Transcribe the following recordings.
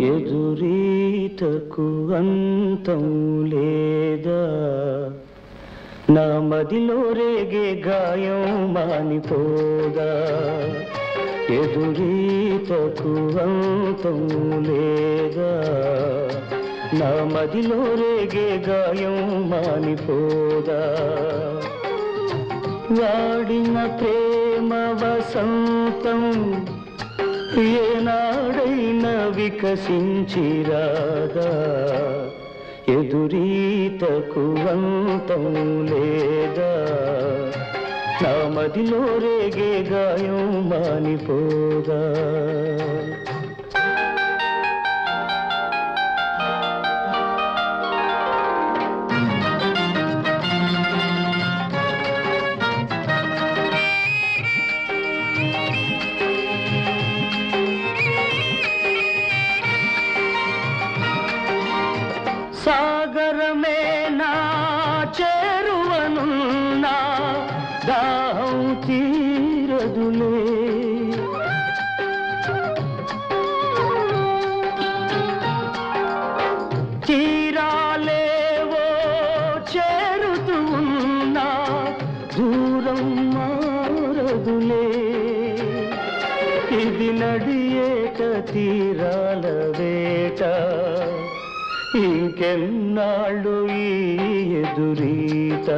ఎదురీతకు అంతం లేదా? నా మదిలో రేగే గాయం మానిపోదా? ఎదురీతకు అంతం లేదా? నా మదిలో రేగే గాయం మానిపోదా? వాడిన ప్రేమ వసంతం ఏనాడైనా వికసించిరాదా ఎదురీతకు అంతం లేదా? నా మదిలో రేగే గాయం మానిపోదా? దాహం తీరదులే. తీరాలేవో చేరుతూ ఉన్నా దూరం మారదులే. ఇది నడియేట తీరాల వేట. ఇంకెన్నాళ్ళు ఈ ఎదురీత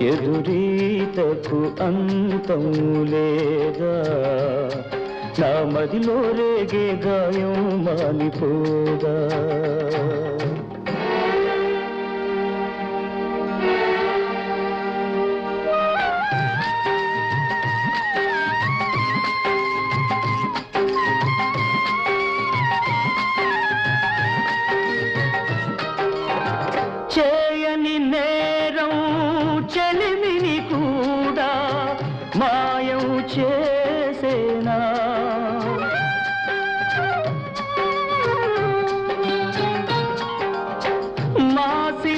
ఎదురీతకు అంతము లేదా? నా మదిలో రేగే గాయం మానిపోదా?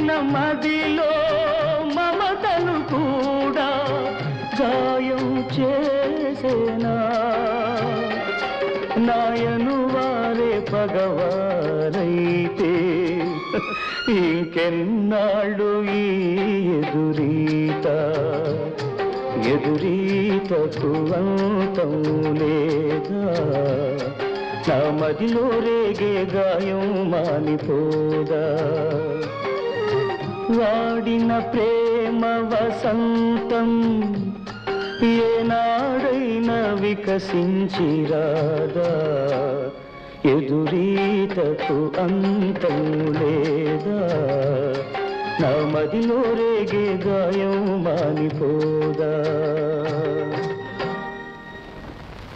మాసిన మదిలో మమతను కూడా గాయం చేసేనా? నాయను వారే పగవారైతే ఇంకెన్నాళ్ళు ఈ ఎదురీత? ఎదురీతకు అంతం లేదా? నా మదిలో రేగే గాయం మానిపోదా? వాడిన ప్రేమ వసంతం ఏనాడైనా వికసించిరాదా? ఎదురీతకు అంతం లేదా? నా మదిలో రేగే గాయం మానిపోదా?